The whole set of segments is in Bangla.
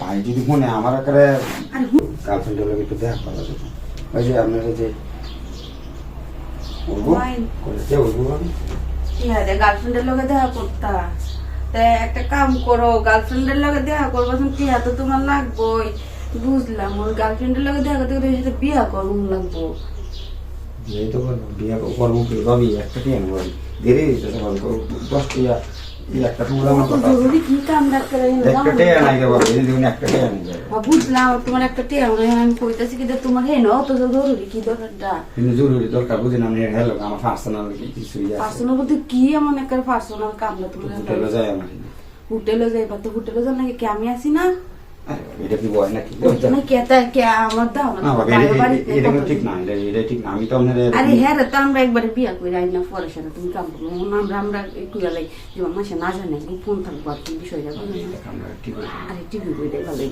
ভাই যদি মনে আমার আকারে গার্লফ্রেন্ডের লোক একটু দেখা করা যেত ওই যে আপনার যে গার্লফ্রেন্ডের দেখা করতা। একটা কাম করো গার্লফ্রেন্ডের লগে দেখা করব টিয়া তো তোমার লাগবোই? বুঝলাম ওর গার্লফ্রেন্ডের লগে দেখা করতে গেলে সাথে বিয়া করুন লাগবো। বিয়ে তো করব বিয়ে করব কি? ভাবি একটা টিয়া নেব দেরি দশ টিয়া হোটেলে যাইবা তো হোটেলে যান নাকি আমি আসি না? এটা কি বয় নাকি? না কে তা কে আমার দাও? না না এটা- কিন্তু ঠিক না এটা এটা ঠিক না। আমি তো আপনার আরে হ্যাঁ রে তো আমরা একবারে বিয়া করে আই না পরে সাথে তুমি কাম করব আমরা আমরা কুয়া লাই যে মাসে না জানে ফোন থাকব আর কি বিষয় যাব আমরা ঠিক আরে টিভি বই দেয় ভালো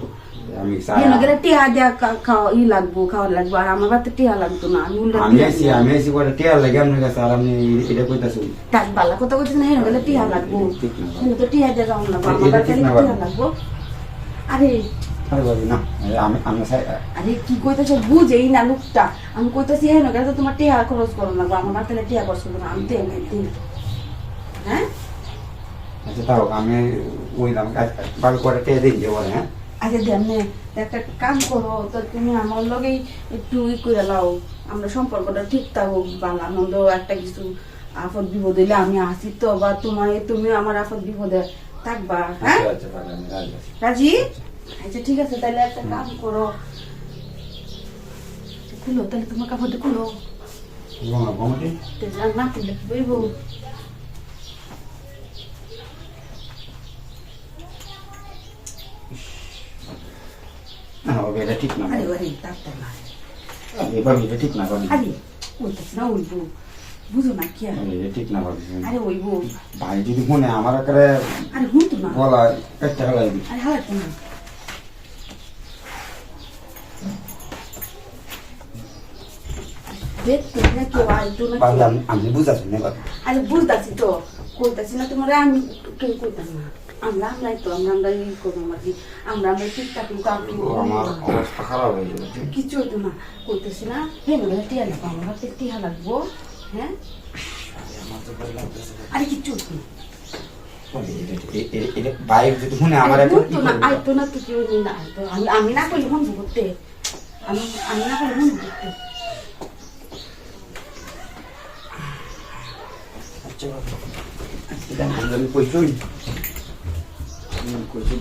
আমি হেন গেলে টিয়া দেয়া খা- ই লাগবো খাওয়া লাগবো আর আমার বাড়িতে টিয়া লাগতো না আমি উল্টা আমি আছি আমি আছি বলে টিয়া লাগে আপনার কাছে আর আপনি এটা কইতাছেন। তাক বালা কথা বলছিস না গেলে টিয়া লাগবো। ঠিক না। হেন তো টিয়া দেওয়া যাও না আমার ঠিক না টিয়া লাগবো। আরে। আরে বাবু না আমি আমি আরে কি কইতেছে? বুঝেই না লোকটা। আমি কইতেছি গেলে তো তোমার টিয়া খরচ করো লাগবো। আমার টিয়া খরচ করব না। আমি তো এমনি দিই হ্যাঁ? আচ্ছা তাও আমি ওই দাম বাবু করে টিয়া দিন যে বলে হ্যাঁ? আচ্ছা দেমনে একটা কাম করো তো তুমি আমার লগেই একটু ই করে লাও। আমরা সম্পর্কটা ঠিক থাকুক ভালো মন্দ একটা কিছু আফদ বিপদ হইলে আমি আসি তো বা তোমার তুমি আমার আফদ বিপদে থাকবা হ্যাঁ? আচ্ছা আচ্ছা তাহলে আমি রাজি আচ্ছা ঠিক আছে তাহলে একটা কাম করো। খুলো তাহলে তোমার কাপড়টা খুলো। না খুললে বইব ঠিক না। ঠিক না বুঝো না কি আর? এটা ঠিক না বাবু আরে ওইব। ভাই যদি মনে আমার আকারে আরে হুন তো না। গলা একটা হেলাই দিই। আরে হালাত না দেখতে না কেউ আইতো আমি আমি না আরে বুঝতেছি তো। কইতাছি না তোমার আমি কেউ কইতাম না। আমরা আমরাই তো আমরা আমরা ই করব আর কি? আমরা আমরা ঠিকঠাক আপনি ও, আমার অবস্থা খারাপ হয়ে যাবে। কিছু হইতো না। কইতেছি না হে মনে টিয়া লাগবো আমার টিয়া লাগবো। হ্যাঁ? আরে কিচ্ছু না। এ- এ- এটা বাইক যদি শুনে আমার এখন হুনতো না আইতো না তো কেউ না আইতো আমি আমি না করলে হুন আমি আমি না করলে হুন করতে আচ্ছা বাবু আমি কইছুই আমি কইছুই